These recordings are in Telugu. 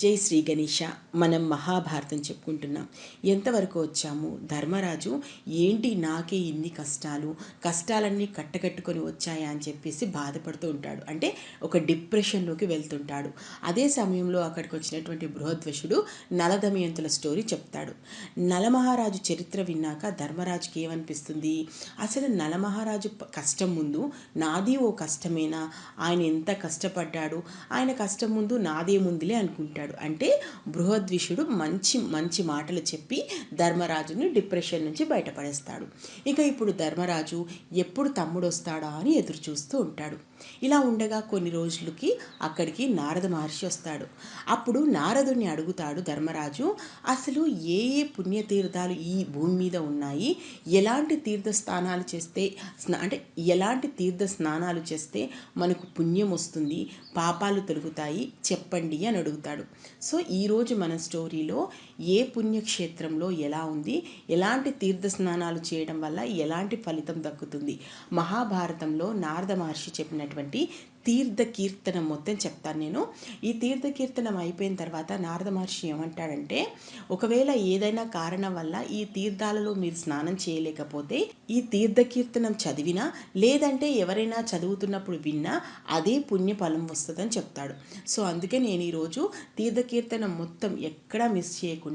జై శ్రీ గణేష మనం మహాభారతం చెప్పుకుంటున్నాం. ఎంతవరకు వచ్చాము? ధర్మరాజు ఏంటి నాకే ఇన్ని కష్టాలు? కష్టాలన్నీ కట్టకట్టుకొని వచ్చాయా అని చెప్పేసి బాధపడుతూ ఉంటాడు. అంటే ఒక డిప్రెషన్లోకి వెళ్తుంటాడు. అదే సమయంలో అక్కడికి వచ్చినటువంటి బృహద్వశుడు నలదమయంతుల స్టోరీ చెప్తాడు. నలమహారాజు చరిత్ర విన్నాక ధర్మరాజుకి ఏమనిపిస్తుంది? అసలు నలమహారాజు కష్టం ముందు నాది ఓ కష్టమేనా? ఆయన ఎంత కష్టపడ్డాడు? ఆయన కష్టం ముందు నాదేముందిలే అనుకుంటాడు. చేశాడు అంటే బృహద్విషుడు మంచి మంచి మాటలు చెప్పి ధర్మరాజుని డిప్రెషన్ నుంచి బయటపడేస్తాడు. ఇక ఇప్పుడు ధర్మరాజు ఎప్పుడు తమ్ముడు వస్తాడా అని ఎదురు చూస్తూ ఉంటాడు. ఇలా ఉండగా కొన్ని రోజులకి అక్కడికి నారద మహర్షి వస్తాడు. అప్పుడు నారదుని అడుగుతాడు ధర్మరాజు అసలు ఏ ఏ పుణ్యతీర్థాలు ఈ భూమి మీద ఉన్నాయి? ఎలాంటి తీర్థ స్నానాలు చేస్తే అంటే ఎలాంటి తీర్థ స్నానాలు చేస్తే మనకు పుణ్యం వస్తుంది? పాపాలు తొలుగుతాయి? చెప్పండి అని అడుగుతాడు. సో ఈరోజు మన స్టోరీలో ఏ పుణ్యక్షేత్రంలో ఎలా ఉంది ఎలాంటి తీర్థ స్నానాలు చేయడం వల్ల ఎలాంటి ఫలితం దక్కుతుంది? మహాభారతంలో నారద మహర్షి చెప్పినటువంటి తీర్థ కీర్తనం మొత్తం చెప్తాను నేను. ఈ తీర్థ కీర్తనం అయిపోయిన తర్వాత నారద మహర్షి ఏమంటాడంటే ఒకవేళ ఏదైనా కారణం వల్ల ఈ తీర్థాలలో మీరు స్నానం చేయలేకపోతే ఈ తీర్థ కీర్తనం చదివినా లేదంటే ఎవరైనా చదువుతున్నప్పుడు విన్నా అదే పుణ్య ఫలం వస్తుందని చెప్తాడు. సో అందుకే నేను ఈరోజు తీర్థకీర్తనం మొత్తం ఎక్కడా మిస్ చేయకుండా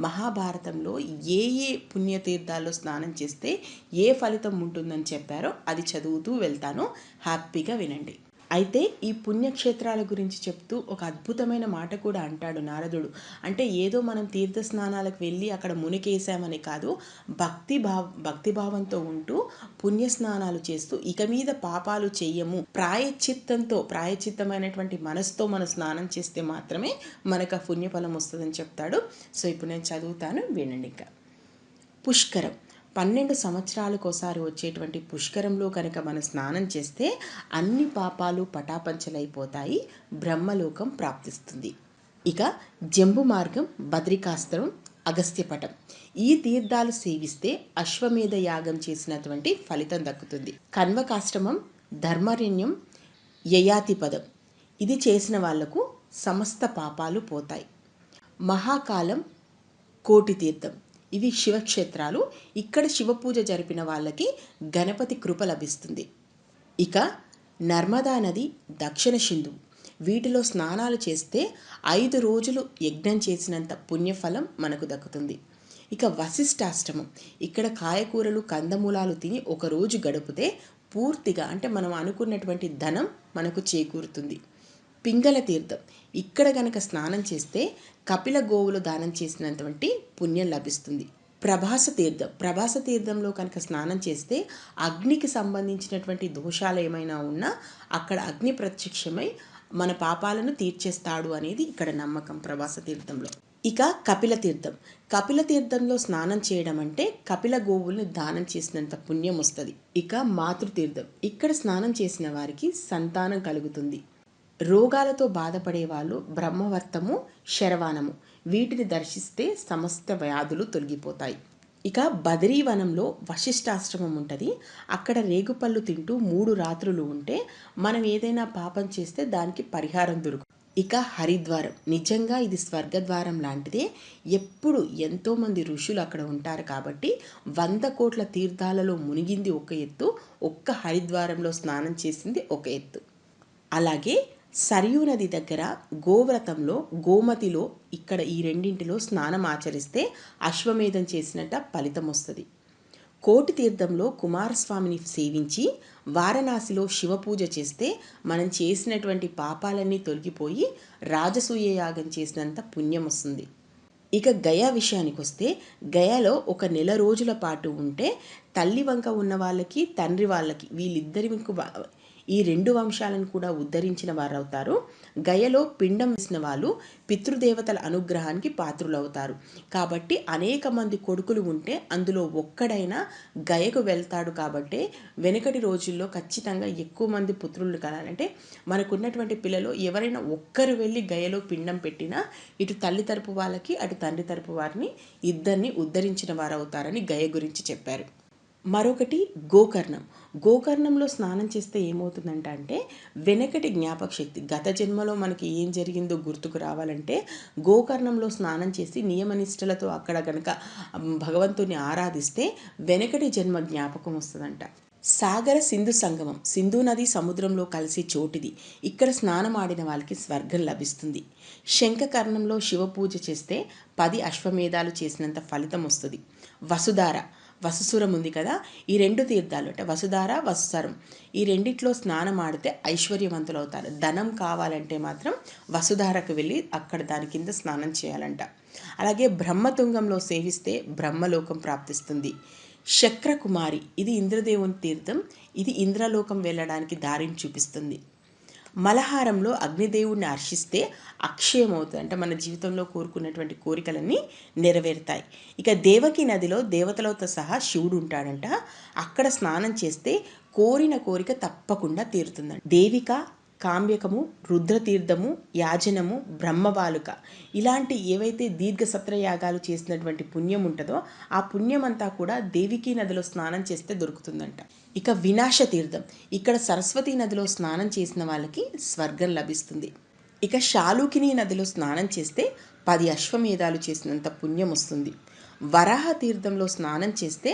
మహాభారతంలో ఏ ఏ పుణ్యతీర్థాల్లో స్నానం చేస్తే ఏ ఫలితం ఉంటుందని చెప్పారో అది చదువుతూ వెళ్తాను. హ్యాపీగా వినండి. అయితే ఈ పుణ్యక్షేత్రాల గురించి చెప్తూ ఒక అద్భుతమైన మాట కూడా అంటాడు నారదుడు. అంటే ఏదో మనం తీర్థ స్నానాలకు వెళ్ళి అక్కడ మునికేసామని కాదు భక్తి భావ భక్తి భావంతో ఉంటూ పుణ్య స్నానాలు చేస్తూ ఇక మీద పాపాలు చెయ్యము. ప్రాయచిత్తంతో ప్రాయచిత్తమైనటువంటి మనసుతో మనం స్నానం చేస్తే మాత్రమే మనకు ఆ పుణ్యఫలం వస్తుందని చెప్తాడు. సో ఇప్పుడు నేను చదువుతాను వినండి ఇంకా. పుష్కరం. పన్నెండు సంవత్సరాలకోసారి వచ్చేటువంటి పుష్కరంలో కనుక మనం స్నానం చేస్తే అన్ని పాపాలు పటాపంచలైపోతాయి బ్రహ్మలోకం ప్రాప్తిస్తుంది. ఇక జంబు మార్గం బద్రికాస్త్రం అగస్త్యపటం. ఈ తీర్థాలు సేవిస్తే అశ్వమేధ యాగం చేసినటువంటి ఫలితం దక్కుతుంది. కన్వకాశ్రమం ధర్మరణ్యం యయాతి పదం ఇది చేసిన వాళ్ళకు సమస్త పాపాలు పోతాయి. మహాకాలం కోటి తీర్థం. ఇవి శివక్షేత్రాలు. ఇక్కడ శివపూజ జరిపిన వాళ్ళకి గణపతి కృప లభిస్తుంది. ఇక నర్మదా నది దక్షిణ సింధు. వీటిలో స్నానాలు చేస్తే ఐదు రోజులు యజ్ఞం చేసినంత పుణ్యఫలం మనకు దక్కుతుంది. ఇక వశిష్టాష్టమం ఇక్కడ కాయకూరలు కందమూలాలు తిని ఒక రోజు గడిపితే పూర్తిగా అంటే మనం అనుకున్నటువంటి ధనం మనకు చేకూరుతుంది. పింగళ తీర్థం. ఇక్కడ గనక స్నానం చేస్తే కపిల గోవులు దానం చేసినటువంటి పుణ్యం లభిస్తుంది. ప్రభాస తీర్థం. ప్రభాస తీర్థంలో కనుక స్నానం చేస్తే అగ్నికి సంబంధించినటువంటి దోషాలు ఏమైనా ఉన్నా అక్కడ అగ్ని ప్రత్యక్షమై మన పాపాలను తీర్చేస్తాడు అనేది ఇక్కడ నమ్మకం ప్రభాస తీర్థంలో. ఇక కపిల తీర్థం. కపిల తీర్థంలో స్నానం చేయడం అంటే కపిల గోవుల్ని దానం చేసినంత పుణ్యం వస్తుంది. ఇక మాతృతీర్థం ఇక్కడ స్నానం చేసిన వారికి సంతానం కలుగుతుంది. రోగాలతో బాధపడే వాళ్ళు బ్రహ్మవర్తము శరవానము. వీటిని దర్శిస్తే సమస్త వ్యాధులు తొలగిపోతాయి. ఇక బదరీవనంలో వశిష్ఠాశ్రమం ఉంటుంది. అక్కడ రేగుపళ్ళు తింటూ మూడు రాత్రులు ఉంటే మనం ఏదైనా పాపం చేస్తే దానికి పరిహారం దొరుకు ఇక హరిద్వారం. నిజంగా ఇది స్వర్గద్వారం లాంటిదే. ఎప్పుడు ఎంతోమంది ఋషులు అక్కడ ఉంటారు కాబట్టి వంద కోట్ల తీర్థాలలో మునిగింది ఒక ఎత్తు ఒక్క హరిద్వారంలో స్నానం చేసింది ఒక ఎత్తు. అలాగే సరియు నది దగ్గర గోవ్రతంలో గోమతిలో ఇక్కడ ఈ రెండింటిలో స్నానం ఆచరిస్తే అశ్వమేధం చేసినట్ట ఫలితం వస్తుంది. కోటి తీర్థంలో కుమారస్వామిని సేవించి వారణాసిలో శివపూజ చేస్తే మనం చేసినటువంటి పాపాలన్నీ తొలగిపోయి రాజసూయ యాగం చేసినంత పుణ్యం వస్తుంది. ఇక గయా విషయానికి వస్తే గయాలో ఒక నెల రోజుల పాటు ఉంటే తల్లి వంక ఉన్న వాళ్ళకి తండ్రి వాళ్ళకి వీళ్ళిద్దరి ఈ రెండు వంశాలను కూడా ఉద్ధరించిన వారవుతారు. గయలో పిండం వేసిన వాళ్ళు పితృదేవతల అనుగ్రహానికి పాత్రులవుతారు. కాబట్టి అనేక మంది కొడుకులు ఉంటే అందులో ఒక్కడైనా గయకు వెళ్తాడు కాబట్టి వెనుకటి రోజుల్లో ఖచ్చితంగా ఎక్కువ మంది పుత్రులు కలాలంటే మనకున్నటువంటి పిల్లలు ఎవరైనా ఒక్కరు వెళ్ళి గయలో పిండం పెట్టినా ఇటు తల్లి తరపు వాళ్ళకి అటు తండ్రి తరపు వారిని ఇద్దరిని ఉద్ధరించిన వారు అవుతారని గయ గురించి చెప్పారు. మరొకటి గోకర్ణం. గోకర్ణంలో స్నానం చేస్తే ఏమవుతుందంట అంటే వెనకటి జ్ఞాపక శక్తి గత జన్మలో మనకి ఏం జరిగిందో గుర్తుకు రావాలంటే గోకర్ణంలో స్నానం చేసి నియమనిష్టలతో అక్కడ గనక భగవంతుని ఆరాధిస్తే వెనకటి జన్మ జ్ఞాపకం వస్తుందంట. సాగర సింధు సంగమం. సింధు నది సముద్రంలో కలిసి చోటిది. ఇక్కడ స్నానం ఆడిన వాళ్ళకి స్వర్గం లభిస్తుంది. శంఖకర్ణంలో శివ పూజ చేస్తే పది అశ్వమేధాలు చేసినంత ఫలితం వస్తుంది. వసుధార. వసుసురం ఉంది కదా? ఈ రెండు తీర్థాలు అంటే వసుధార వసుసరం. ఈ రెండిట్లో స్నానం ఆడితే ఐశ్వర్యవంతులు అవుతారు ధనం కావాలంటే మాత్రం వసుధారకు వెళ్ళి అక్కడ దాని కింద స్నానం చేయాలంట. అలాగే బ్రహ్మతుంగంలో సేవిస్తే బ్రహ్మలోకం ప్రాప్తిస్తుంది. శక్రకుమారి ఇది ఇంద్రదేవుని తీర్థం. ఇది ఇంద్రలోకం వెళ్ళడానికి దారిని చూపిస్తుంది. మలహారంలో అగ్నిదేవుడిని హర్షిస్తే అక్షయం అవుతుంది అంటే మన జీవితంలో కోరుకున్నటువంటి కోరికలన్నీ నెరవేరుతాయి. ఇక దేవకి నదిలో దేవతలతో సహా శివుడు ఉంటాడంట. అక్కడ స్నానం చేస్తే కోరిన కోరిక తప్పకుండా తీరుతుందండి దేవిక కామ్యకము రుద్రతీర్థము యాజనము బ్రహ్మబాలుక ఇలాంటి ఏవైతే దీర్ఘ సత్రయాగాలు చేసినటువంటి పుణ్యం ఉంటుందో ఆ పుణ్యం అంతా కూడా దేవికీ నదిలో స్నానం చేస్తే దొరుకుతుందంట. ఇక వినాశ తీర్థం ఇక్కడ సరస్వతి నదిలో స్నానం చేసిన వాళ్ళకి స్వర్గం లభిస్తుంది. ఇక శాలుకిని నదిలో స్నానం చేస్తే పది అశ్వమేధాలు చేసినంత పుణ్యం వస్తుంది. వరాహ తీర్థంలో స్నానం చేస్తే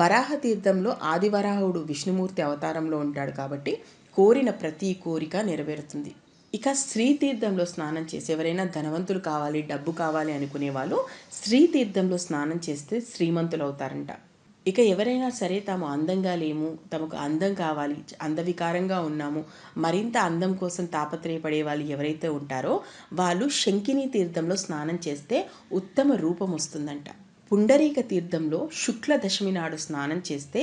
వరాహ తీర్థంలో ఆదివరాహుడు విష్ణుమూర్తి అవతారంలో ఉంటాడు కాబట్టి కోరిన ప్రతి కోరిక నెరవేరుతుంది. ఇక శ్రీ తీర్థంలో స్నానం చేసి ఎవరైనా ధనవంతులు కావాలి డబ్బు కావాలి అనుకునే వాళ్ళు శ్రీ తీర్థంలో స్నానం చేస్తే శ్రీమంతులు అవుతారంట. ఇక ఎవరైనా సరే తాము అందంగా లేము తమకు అందం కావాలి అందవికారంగా ఉన్నాము మరింత అందం కోసం తాపత్రయపడే వాళ్ళు ఎవరైతే ఉంటారో వాళ్ళు శంకిని తీర్థంలో స్నానం చేస్తే ఉత్తమ రూపం వస్తుందంట. పుండరీక తీర్థంలో శుక్ల దశమి నాడు స్నానం చేస్తే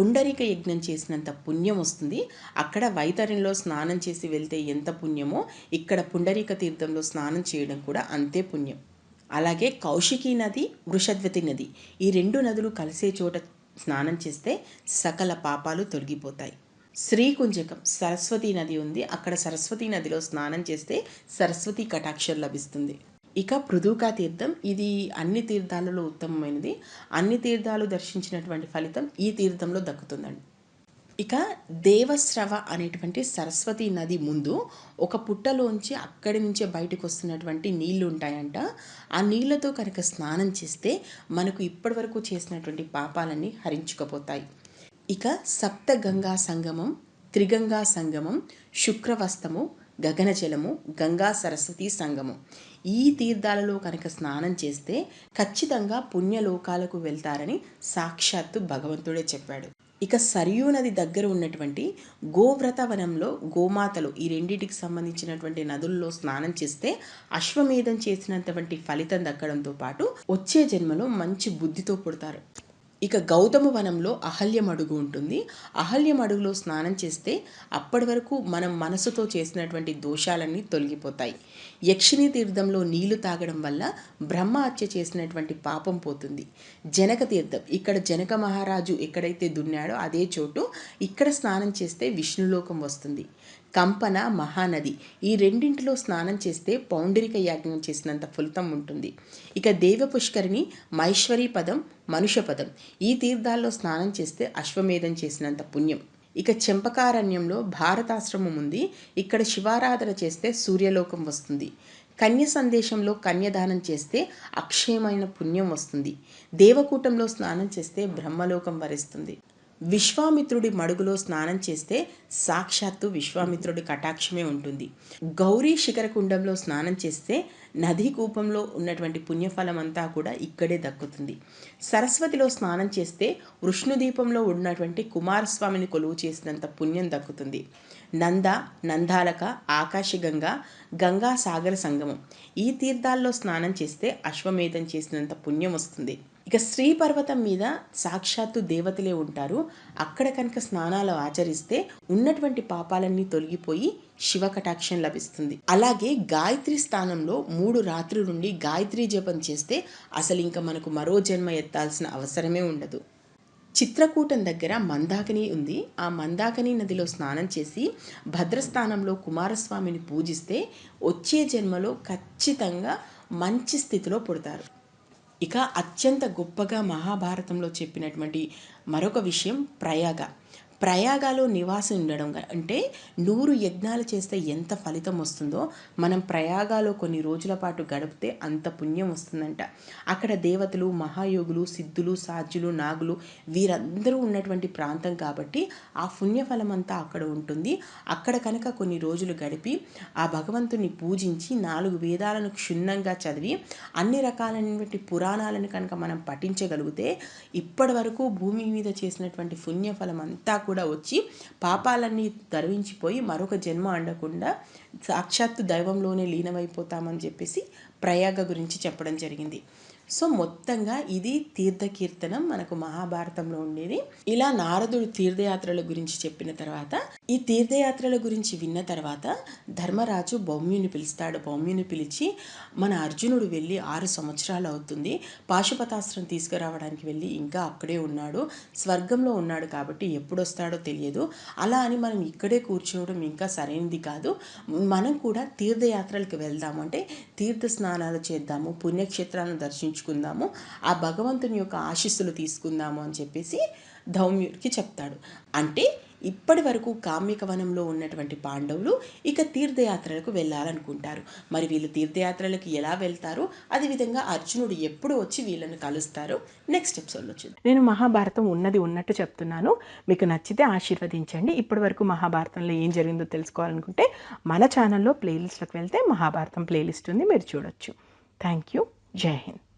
పుండరిక యజ్ఞం చేసినంత పుణ్యం వస్తుంది. అక్కడ వైతరిలో స్నానం చేసి వెళ్తే ఎంత పుణ్యమో ఇక్కడ పుండరిక తీర్థంలో స్నానం చేయడం కూడా అంతే పుణ్యం. అలాగే కౌశికీ నది వృషద్వతి నది ఈ రెండు నదులు కలిసే చోట స్నానం చేస్తే సకల పాపాలు తొలగిపోతాయి. శ్రీకుంజకం సరస్వతి నది ఉంది. అక్కడ సరస్వతి నదిలో స్నానం చేస్తే సరస్వతి కటాక్షం లభిస్తుంది. ఇక పృథుకా తీర్థం. ఇది అన్ని తీర్థాలలో ఉత్తమమైనది. అన్ని తీర్థాలు దర్శించినటువంటి ఫలితం ఈ తీర్థంలో దక్కుతుందండి. ఇక దేవస్రవ అనేటువంటి సరస్వతి నది ముందు ఒక పుట్టలోంచి అక్కడి నుంచే బయటకు వస్తున్నటువంటి నీళ్ళు ఉంటాయంట. ఆ నీళ్ళతో కనుక స్నానం చేస్తే మనకు ఇప్పటివరకు చేసినటువంటి పాపాలన్నీ హరించుకపోతాయి. ఇక సప్త గంగా సంగమం త్రిగంగా సంగమం శుక్రవస్తము గగనజలము గంగా సరస్వతి సంగమం. ఈ తీర్థాలలో కనుక స్నానం చేస్తే ఖచ్చితంగా పుణ్యలోకాలకు వెళ్తారని సాక్షాత్తు భగవంతుడే చెప్పాడు. ఇక సరియూ నది దగ్గర ఉన్నటువంటి గోవ్రత వనంలో గోమాతలు ఈ రెండింటికి సంబంధించినటువంటి నదుల్లో స్నానం చేస్తే అశ్వమేధం చేసినటువంటి ఫలితం దక్కడంతో పాటు వచ్చే జన్మలో మంచి బుద్ధితో పుడతారు. ఇక గౌతమ వనంలో అహల్యమడుగు ఉంటుంది. అహల్యమడుగులో స్నానం చేస్తే అప్పటి వరకు మనం మనసుతో చేసినటువంటి దోషాలన్నీ తొలగిపోతాయి. యక్షిణి తీర్థంలో నీళ్ళు తాగడం వల్ల బ్రహ్మ హత్య చేసినటువంటి పాపం పోతుంది. జనక తీర్థం ఇక్కడ జనక మహారాజు ఎక్కడైతే దున్నాడో అదే చోటు ఇక్కడ స్నానం చేస్తే విష్ణులోకం వస్తుంది. కంపన మహానది. ఈ రెండింటిలో స్నానం చేస్తే పౌండరిక యాజ్ఞం చేసినంత ఫలితం ఉంటుంది. ఇక దేవ పుష్కరిణి మైశ్వరీ పదం మనుష పదం. ఈ తీర్థాల్లో స్నానం చేస్తే అశ్వమేధం చేసినంత పుణ్యం. ఇక చెంపకారణ్యంలో భారతాశ్రమం ఉంది. ఇక్కడ శివారాధన చేస్తే సూర్యలోకం వస్తుంది. కన్య సందేశంలో కన్యదానం చేస్తే అక్షయమైన పుణ్యం వస్తుంది. దేవకూటంలో స్నానం చేస్తే బ్రహ్మలోకం వరిస్తుంది. విశ్వామిత్రుడి మడుగులో స్నానం చేస్తే సాక్షాత్తు విశ్వామిత్రుడి కటాక్షమే ఉంటుంది. గౌరీ శిఖరకుండంలో స్నానం చేస్తే నదీ కూపంలో ఉన్నటువంటి పుణ్యఫలం అంతా కూడా ఇక్కడే దక్కుతుంది. సరస్వతిలో స్నానం చేస్తే వృష్ణుదీపంలో ఉన్నటువంటి కుమారస్వామిని కొలువు చేసినంత పుణ్యం దక్కుతుంది. నంద నందాలక ఆకాశగంగా గంగా సాగర సంగమం ఈ తీర్థాల్లో స్నానం చేస్తే అశ్వమేధం చేసినంత పుణ్యం వస్తుంది. ఇక శ్రీ పర్వతం మీద సాక్షాత్తు దేవతలే ఉంటారు. అక్కడ కనుక స్నానాలు ఆచరిస్తే ఉన్నటువంటి పాపాలన్నీ తొలగిపోయి శివ కటాక్షం లభిస్తుంది. అలాగే గాయత్రి స్థానంలో మూడు రాత్రులుండి గాయత్రి జపం చేస్తే అసలు ఇంకా మనకు మరో జన్మ ఎత్తాల్సిన అవసరమే ఉండదు. చిత్రకూటం దగ్గర మందాకిని ఉంది. ఆ మందాకిని నదిలో స్నానం చేసి భద్రస్థానంలో కుమారస్వామిని పూజిస్తే వచ్చే జన్మలో ఖచ్చితంగా మంచి స్థితిలో పుడతారు. ఇక అత్యంత గొప్పగా మహాభారతంలో చెప్పినటువంటి మరొక విషయం ప్రయాగ. ప్రయాగాలో నివాసం ఉండడం అంటే నూరు యజ్ఞాలు చేస్తే ఎంత ఫలితం వస్తుందో మనం ప్రయాగాలో కొన్ని రోజుల పాటు గడిపితే అంత పుణ్యం వస్తుందంట. అక్కడ దేవతలు మహాయోగులు సిద్ధులు సాధ్యులు నాగులు వీరందరూ ఉన్నటువంటి ప్రాంతం కాబట్టి ఆ పుణ్యఫలం అంతా అక్కడ ఉంటుంది. అక్కడ కనుక కొన్ని రోజులు గడిపి ఆ భగవంతుని పూజించి నాలుగు వేదాలను క్షుణ్ణంగా చదివి అన్ని రకాలైనటువంటి పురాణాలను కనుక మనం పఠించగలిగితే ఇప్పటి వరకు భూమి మీద చేసినటువంటి పుణ్యఫలం అంతా కూడా వచ్చి పాపాలన్నీ తరవించిపోయి మరొక జన్మ అండకుండా సాక్షాత్తు దైవంలోనే లీనమైపోతామని చెప్పేసి ప్రయాగ గురించి చెప్పడం జరిగింది. సో మొత్తంగా ఇది తీర్థకీర్తనం మనకు మహాభారతంలో ఉండేది. ఇలా నారదుడు తీర్థయాత్రల గురించి చెప్పిన తర్వాత ఈ తీర్థయాత్రల గురించి విన్న తర్వాత ధర్మరాజు భౌమ్యుని పిలుస్తాడు. భౌమ్యుని పిలిచి మన అర్జునుడు వెళ్ళి ఆరు సంవత్సరాలు అవుతుంది. పాశుపతాస్త్రం తీసుకురావడానికి వెళ్ళి ఇంకా అక్కడే ఉన్నాడు. స్వర్గంలో ఉన్నాడు కాబట్టి ఎప్పుడు వస్తాడో తెలియదు. అలా అని మనం ఇక్కడే కూర్చోవడం ఇంకా సరైనది కాదు. మనం కూడా తీర్థయాత్రలకు వెళ్దాము అంటే తీర్థ స్నానాలు చేద్దాము పుణ్యక్షేత్రాలను దర్శించుకుందాము ఆ భగవంతుని యొక్క ఆశీస్సులు తీసుకుందాము అని చెప్పేసి ధౌమ్యుడికి చెప్తాడు. అంటే ఇప్పటి వరకు కామ్యక వనంలో ఉన్నటువంటి పాండవులు ఇక తీర్థయాత్రలకు వెళ్ళాలనుకుంటారు. మరి వీళ్ళు తీర్థయాత్రలకు ఎలా వెళ్తారు? అదేవిధంగా అర్జునుడు ఎప్పుడు వచ్చి వీళ్ళని కలుస్తారు నెక్స్ట్ ఎపిసోడ్లో చూద్దాం. నేను మహాభారతం ఉన్నది ఉన్నట్టు చెప్తున్నాను. మీకు నచ్చితే ఆశీర్వదించండి. ఇప్పటి వరకు మహాభారతంలో ఏం జరిగిందో తెలుసుకోవాలనుకుంటే మన ఛానల్లో ప్లేలిస్ట్లకు వెళ్తే మహాభారతం ప్లేలిస్ట్ ఉంది. మీరు చూడొచ్చు. థ్యాంక్ యూ జై హింద్